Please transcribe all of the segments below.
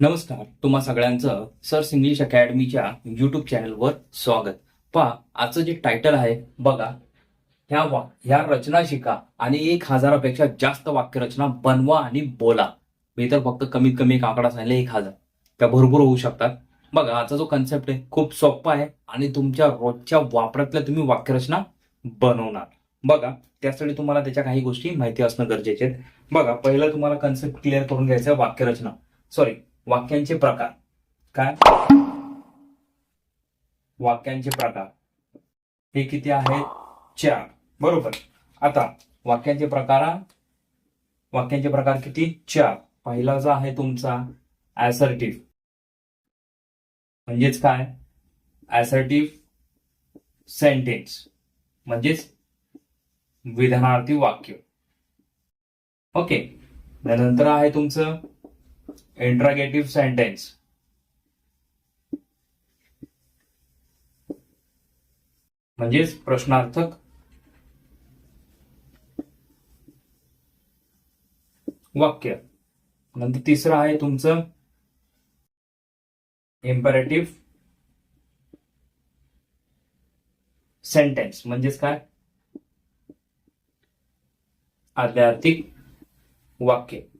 नमस्कार तुम्हा सगळ्यांचं सर्स इंग्लिश अकॅडमीच्या युट्यूब चॅनलवर स्वागत. पहा आजचं जे टायटल आहे बघा ह्या वा ह्या रचना शिका आणि एक हजारापेक्षा जास्त वाक्यरचना बनवा आणि बोला. मी तर फक्त कमीत कमी एक आकडा सांगितले एक हजार. त्या भरपूर होऊ शकतात. बघा आजचा जो कन्सेप्ट आहे खूप सोपा आहे आणि तुमच्या रोजच्या वापरातल्या तुम्ही वाक्यरचना बनवणार. बघा त्यासाठी तुम्हाला त्याच्या काही गोष्टी माहिती असणं गरजेचे आहेत. बघा पहिलं तुम्हाला कन्सेप्ट क्लिअर करून घ्यायचं आहे वाक्यरचना. सॉरी वाक्यांचे प्रकार. काय? वाक्यांचे प्रकार. हे किती आहेत? चार. बरोबर. आता वाक्यांचे प्रकार वाक्यांचे प्रकार किती? चार. पहिला जो आहे तुमचा ऍसर्टिव्ह म्हणजेच काय? ऍसर्टिव्ह सेंटेन्स म्हणजेच विधानार्थी वाक्य. ओके. त्यानंतर आहे तुमचं इंट्रागेटिव्ह सेंटेन्स. म्हणजेच प्रश्नार्थक. वाक्य. नंतर तिसरं आहे तुमचं इम्परेटिव्ह सेंटेन्स म्हणजेच काय? आध्यात्मिक वाक्य.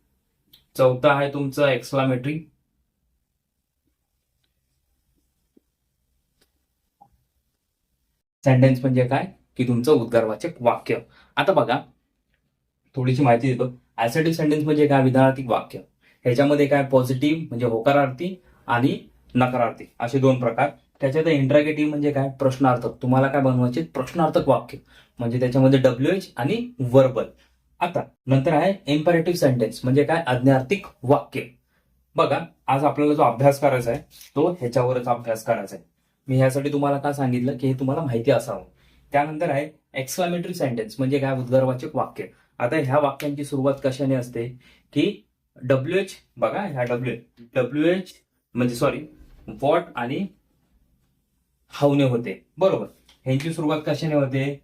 चौथं आहे तुमचं एक्सक्लामेटरी सेंटेन्स म्हणजे काय? की तुमचं उद्गारवाचक वाक्य. आता बघा थोडीशी माहिती देतो. ऍसेटिव्ह सेंटेन्स म्हणजे काय? विधानार्थी वाक्य. ह्याच्यामध्ये काय? पॉझिटिव्ह म्हणजे होकारार्थी आणि नकारार्थी. असे दोन प्रकार. त्याच्यात इंट्रागेटिव्ह म्हणजे काय? प्रश्नार्थक. तुम्हाला काय बनवायचे? प्रश्नार्थक वाक्य. म्हणजे त्याच्यामध्ये डब्ल्यू एच आणि वर्बल आता नंतर आहे इम्परेटिव्ह सेंटेन्स म्हणजे काय? आज्ञार्थिक वाक्य. बघा आज आपल्याला जो अभ्यास करायचा आहे तो ह्याच्यावरच अभ्यास करायचा आहे. मी ह्यासाठी तुम्हाला काय सांगितलं? की हे तुम्हाला माहिती असावं. त्यानंतर आहे एक्सक्लामेटरी सेंटेन्स म्हणजे काय? उद्गारवाचक वाक्य. आता ह्या वाक्यांची सुरुवात कशाने असते? की डब्ल्यू एच बघा ह्या डब्ल्यू डब्ल्यू एच म्हणजे सॉरी वॉट आणि हाऊने होते. बरोबर. ह्यांची सुरुवात कशाने होते?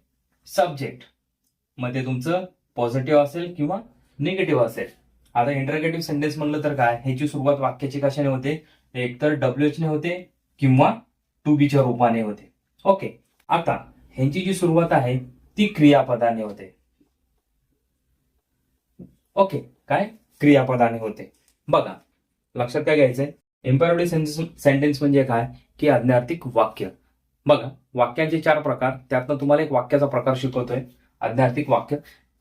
सब्जेक्टमध्ये तुमचं पॉझिटिव्ह असेल किंवा निगेटिव्ह असेल. आता इंटरगेटिव्ह सेंटेन्स म्हणलं तर काय? ह्याची सुरुवात वाक्याची कशाने होते? एकतर डब्ल्यू ने होते किंवा टू बीच्या रूपाने होते. ओके आता ह्यांची जी सुरुवात आहे ती क्रियापदाने होते. ओके काय? क्रियापदाने होते. बघा. लक्षात काय घ्यायचंय? इम्पॅरेटिव्ह सेंटेन्स म्हणजे काय? की आज्ञार्थिक वाक्य. बघा. वाक्यांचे चार प्रकार. त्यातनं तुम्हाला एक वाक्याचा प्रकार शिकवतोय. आज्ञार्थिक वाक्य.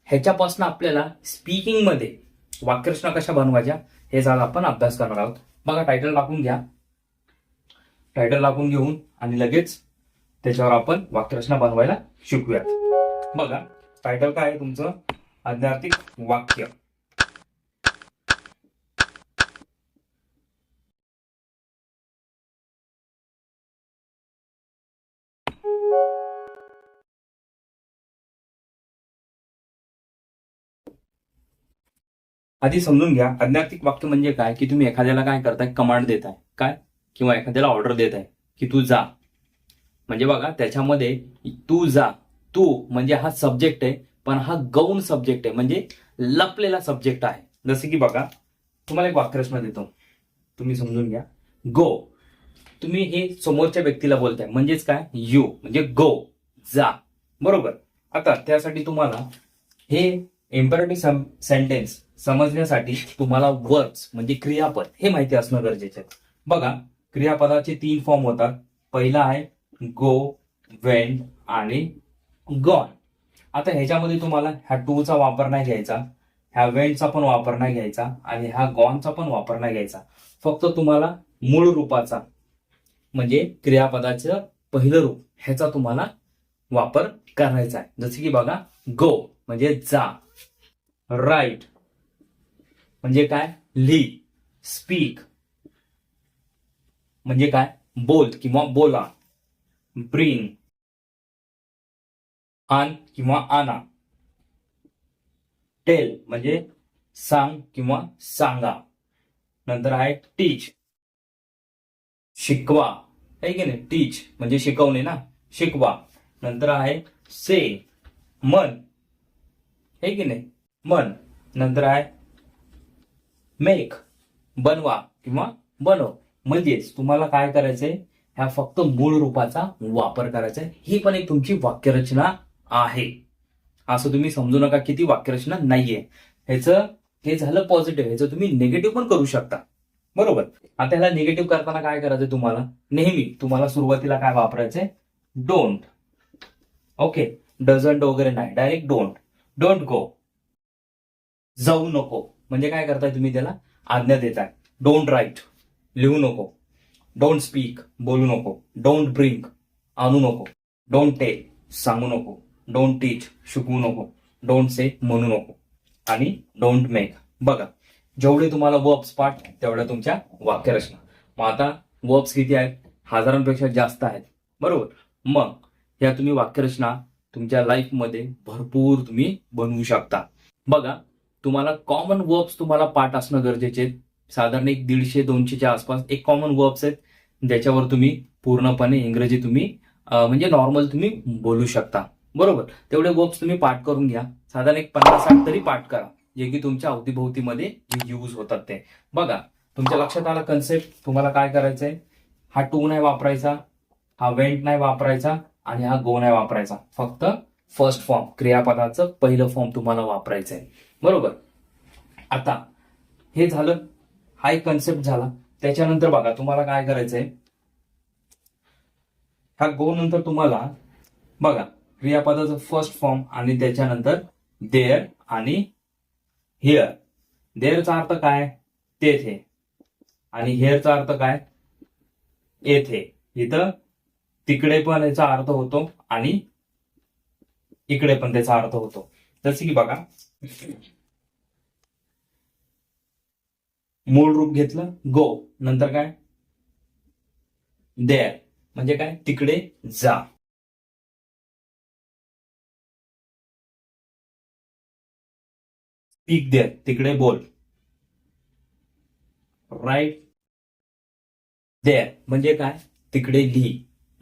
ह्याच्यापासून आपल्याला स्पीकिंगमध्ये वाक्यरचना कशा बनवायच्या हे झालं आपण अभ्यास करणार आहोत. बघा टायटल टाकून घ्या. टायटल टाकून घेऊन आणि लगेच त्याच्यावर आपण वाक्यरचना बनवायला शिकूयात. बघा टायटल काय आहे तुमचं? आध्यात्मिक वाक्य. आधी समजून घ्या अज्ञातिक वाक्य म्हणजे काय? की तुम्ही एखाद्याला काय करताय? कमांड देताय. काय? किंवा एखाद्याला ऑर्डर देत आहे की तू जा. म्हणजे बघा त्याच्यामध्ये तू जा. तू म्हणजे हा सब्जेक्ट आहे पण हा गौण सब्जेक्ट आहे. म्हणजे लपलेला सब्जेक्ट आहे. जसे की बघा तुम्हाला एक वाक्यरचना देतो. तुम्ही समजून घ्या. गो तुम्ही हे समोरच्या व्यक्तीला बोलताय. म्हणजेच काय? यू म्हणजे गो जा. बरोबर? आता त्यासाठी तुम्हाला हे इम्परेटिव्ह सेंटेन्स समजण्यासाठी तुम्हाला वर्ड्स म्हणजे क्रियापद हे माहिती असणं गरजेचं आहे. बघा क्रियापदाचे तीन फॉर्म होतात. पहिला आहे गो वेन आणि गॉन आता ह्याच्यामध्ये तुम्हाला ह्या टूचा वापर नाही घ्यायचा ह्या वेंटचा पण वापर नाही घ्यायचा आणि ह्या गॉनचा पण वापर नाही घ्यायचा. फक्त तुम्हाला मूळ रूपाचा म्हणजे क्रियापदाचं पहिलं रूप ह्याचा तुम्हाला वापर करायचा आहे. जसे की बघा गो म्हणजे जा. राईट म्हणजे काय? ली स्पीक. म्हणजे काय? बोल किंवा बोला. ब्रिंग. आण किंवा आणा टेल म्हणजे सांग किंवा सांगा. नंतर आहे टीच. शिकवा. आहे की नाही? टीच म्हणजे शिकवणे ना? शिकवा. नंतर आहे से मन. आहे की नाही? मन. नंतर आहे मेक बनवा किंवा बनव. म्हणजेच तुम्हाला काय करायचंय? ह्या फक्त मूळ रूपाचा वापर करायचा आहे. ही पण एक तुमची वाक्यरचना आहे. असं तुम्ही समजू नका किती वाक्यरचना नाहीये. ह्याचं हे झालं पॉझिटिव्ह ह्याचं तुम्ही निगेटिव्ह पण करू शकता. बरोबर? आता ह्याला निगेटिव्ह करताना काय करायचंय तुम्हाला? नेहमी तुम्हाला सुरुवातीला काय वापरायचंय? डोंट ओके डझंट वगैरे नाही. डायरेक्ट डोंट डोंट गो जाऊ नको. म्हणजे काय करताय तुम्ही त्याला? आज्ञा देताय. डोंट राईट लिहू नको. डोंट स्पीक बोलू नको. डोंट ब्रिंक आणू नको. डोंट टेल सांगू नको. डोंट टीच शिकवू नको. डोंट से म्हणू नको. आणि डोंट मेक बघा जेवढे तुम्हाला वर्ब्स पाठ तेवढ्या तुमच्या वाक्यरचना मग आता वर्ब्स किती आहेत? हजारांपेक्षा जास्त आहेत. बरोबर? मग या तुम्ही वाक्यरचना तुमच्या लाईफमध्ये भरपूर तुम्ही बनवू शकता. बघा तुम्हाला कॉमन वर्ब्स तुम्हाला पाठ असणं गरजेचे आहेत. साधारण एक दीडशे दोनशेच्या आसपास एक कॉमन वर्ब्स आहेत ज्याच्यावर तुम्ही पूर्णपणे इंग्रजी तुम्ही म्हणजे नॉर्मल तुम्ही बोलू शकता. बरोबर? तेवढे वर्ब्स तुम्ही पाठ करून घ्या. साधारण एक पन्नास साठ तरी पाठ करा जे की तुमच्या अवतीभोवतीमध्ये जे यूज होतात ते. बघा तुमच्या लक्षात आला कन्सेप्ट तुम्हाला काय करायचंय? हा टू नाही वापरायचा हा वेंट नाही वापरायचा आणि हा गो नाही वापरायचा. फक्त फर्स्ट फॉर्म क्रियापदाचं पहिलं फॉर्म तुम्हाला वापरायचं आहे बरोबर? आता हे झालं हा एक कन्सेप्ट झाला. त्याच्यानंतर बघा तुम्हाला काय करायचंय? ह्या गो नंतर तुम्हाला बघा क्रियापदाचं फर्स्ट फॉर्म आणि त्याच्यानंतर देअर आणि हिअर देअरचा अर्थ काय? तेथे. आणि हेअरचा अर्थ काय? येथे. इथं तिकडे पण याचा अर्थ होतो आणि इकडे पण त्याचा अर्थ होतो. जसे की बघा मूळ रूप घेतलं गो नंतर काय? देअर म्हणजे काय? तिकडे जा. स्पीक देअर तिकडे बोल. राईट देअर म्हणजे काय? तिकडे लिही.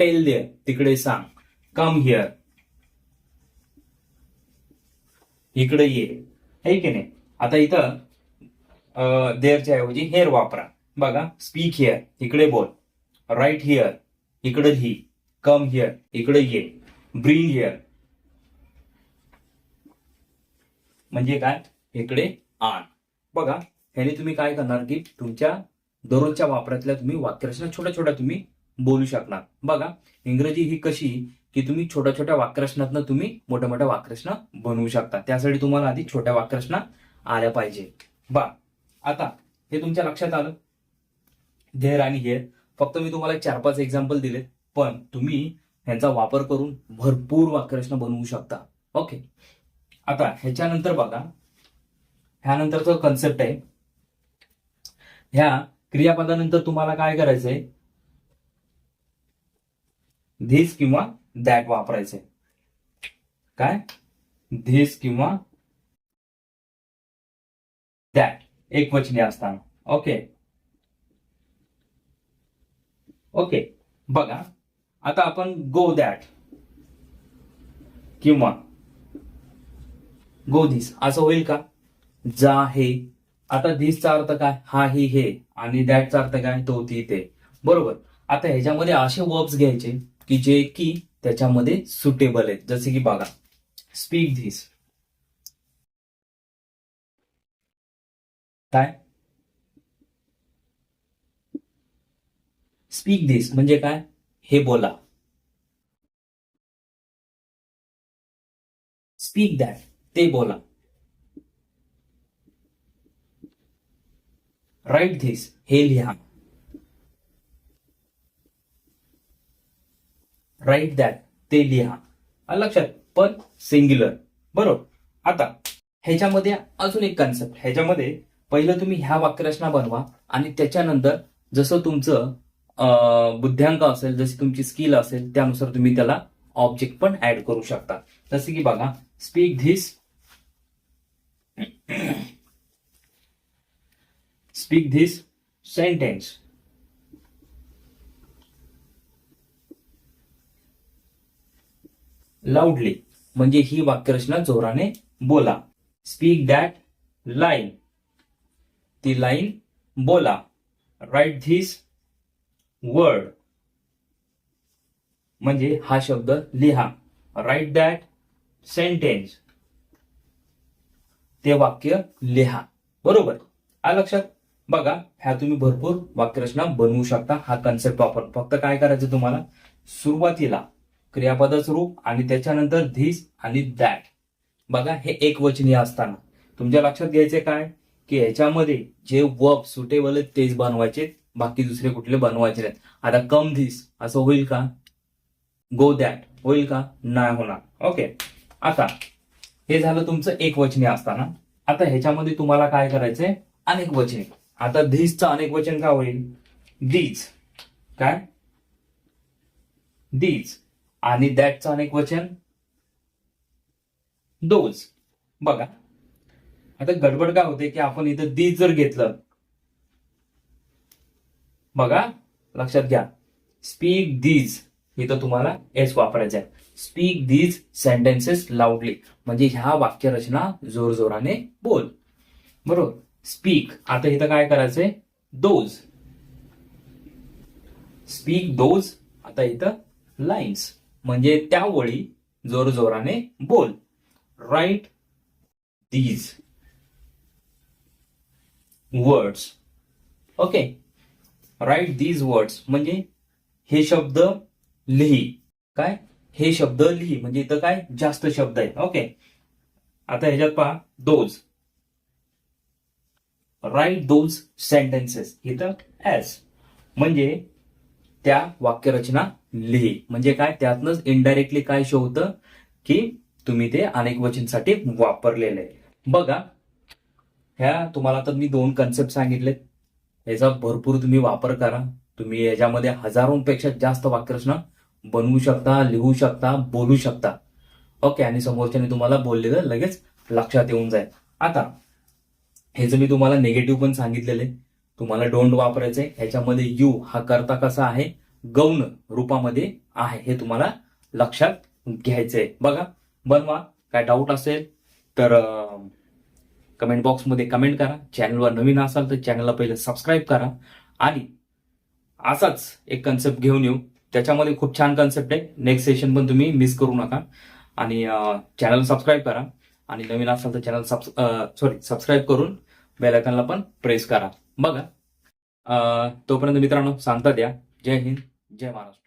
टेल देअर तिकडे सांग. कम हिअर इकडे ये. है की नाही? आता इथं देअरच्या ऐवजी हेअर वापरा. बघा स्पीक हिअर इकडे बोल. राईट हिअर इकडे ही. कम हिअर इकडे ये. ब्रिंग हिअर म्हणजे काय? इकडे आण. बघा ह्याने तुम्ही काय करणार की तुमच्या दररोजच्या वापरातल्या तुम्ही वाक्यरचना छोट्या छोट्या तुम्ही बोलू शकणार. बघा इंग्रजी ही कशी की तुम्ही छोट्या छोट्या वाक्यरचनातनं तुम्ही मोठ्या मोठ्या वाक्यरचना बनवू शकता. त्यासाठी तुम्हाला आधी छोट्या वाक्यरचना आल्या पाहिजे. बा आता हे तुमच्या लक्षात आलं? धेर आणि हेर फक्त मी तुम्हाला चार पाच एक्झाम्पल दिले पण तुम्ही ह्यांचा वापर करून भरपूर वाक्यरचना बनवू शकता. ओके? आता ह्याच्यानंतर बघा. ह्यानंतरचा कन्सेप्ट आहे. ह्या क्रियापदानंतर तुम्हाला काय करायचंय? धीस किंवा दॅट वापरायचे. काय? धीस किंवा दॅट एक वचनी असताना. ओके ओके बघा. आता आपण गो दॅट किंवा गो धिस असं होईल का? जा हे. आता धिसचा अर्थ काय? हा ही हे. आणि दॅटचा अर्थ काय? तो ती ते. बरोबर. आता ह्याच्यामध्ये असे वर्ब्स घ्यायचे की जे की त्याच्यामध्ये सुटेबल आहेत. जसे की बघा स्पीक धिस काय? स्पीक धिस म्हणजे काय? हे बोला. स्पीक दॅट ते बोला. राईट धिस हे लिहा. राईट दॅट ते लिहा. लक्षात पण सिंग्युलर बरोबर? आता ह्याच्यामध्ये अजून एक कन्सेप्ट ह्याच्यामध्ये पहिलं तुम्ही ह्या वाक्यरचना बनवा आणि त्याच्यानंतर जसं तुमचं बुद्ध्यांक असेल जशी तुमची स्किल असेल त्यानुसार तुम्ही त्याला ऑब्जेक्ट पण ऍड करू शकता. जसे की बघा speak this speak this sentence loudly म्हणजे ही वाक्यरचना जोराने बोला. स्पीक दॅट लाईन ती लाईन बोला. राईट धिस वर्ड म्हणजे हा शब्द लिहा. राईट दॅट सेंटेन्स ते वाक्य लिहा. बरोबर? आ लक्षात? बघा ह्या तुम्ही भरपूर वाक्यरचना बनवू शकता. हा कन्सेप्ट वापरून फक्त काय करायचं तुम्हाला? सुरुवातीला क्रियापदाचं रूप आणि त्याच्यानंतर धिस आणि दॅट बघा हे एकवचनीय असताना. तुमच्या लक्षात घ्यायचे काय? की ह्याच्यामध्ये जे वर्ब सुटेबल आहेत तेच बनवायचे बाकी दुसरे कुठले बनवायचे नाहीत. आता कम धिस असं होईल का? गो दॅट होईल का? नाही होणार. ओके आता हे झालं तुमचं एकवचनीय असताना. आता ह्याच्यामध्ये तुम्हाला काय करायचंय? अनेक वचने आता धीसचं अनेक वचन का होईल? दीज काय? दीज आणि दॅटचं अनेक वचन दोज बघा. आता गडबड काय होते की आपण इथं दीज जर घेतलं. बघा. लक्षात घ्या. स्पीक दीज इथं तुम्हाला एस वापरायचं आहे. स्पीक दीज सेंटेन्सेस लाऊडली म्हणजे ह्या वाक्यरचना जोरजोराने बोल. बरोबर? स्पीक आता इथं काय करायचंय? दोज स्पीक दोज आता इथं लाईन्स म्हणजे त्या वळी जोरजोराने बोल. Right these words okay right these words म्हणजे हे शब्द लिही. काय? हे शब्द लिही. म्हणजे इथं काय? जास्त शब्द आहेत. ओके आता ह्याच्यात पहा. दोज राईट दोज सेंटेन्सेस इथं ऍज म्हणजे त्या वाक्यरचना लिही. म्हणजे काय? त्यातनंच इनडायरेक्टली काय शो होतं? की तुम्ही ते अनेक वचनसाठी वापरलेलं आहे. बघा ह्या तुम्हाला तर मी दोन कन्सेप्ट सांगितलेत. याचा भरपूर तुम्ही वापर करा. तुम्ही याच्यामध्ये हजारोंपेक्षा जास्त वाक्यरचना बनवू शकता लिहू शकता बोलू शकता. ओके आणि समोरच्याने तुम्हाला बोललेलं लगेच लक्षात येऊन जाईल. आता हे मी तुम्हाला निगेटिव्ह पण सांगितलेलं आहे तुम्हाला डोंट वापरायचंय. ह्याच्यामध्ये यू हा करता कसा आहे? गौण रूपामध्ये आहे. हे तुम्हाला लक्षात घ्यायचंय. बघा बनवा. काय डाऊट असेल तर कमेंट बॉक्समध्ये कमेंट करा. चॅनलवर नवीन असाल तर चॅनलला पहिलं सबस्क्राईब करा. आणि असाच एक कन्सेप्ट घेऊन येऊ. त्याच्यामध्ये खूप छान कन्सेप्ट आहे. नेक्स्ट सेशन पण तुम्ही मिस करू नका. आणि चॅनल सबस्क्राईब करा. आणि नवीन असाल तर चॅनल सॉरी सबस्क्राईब करून बेलायकनला पण प्रेस करा. बघा. तोपर्यंत मित्रांनो सांगता द्या जय हिंद जय महाराष्ट्र.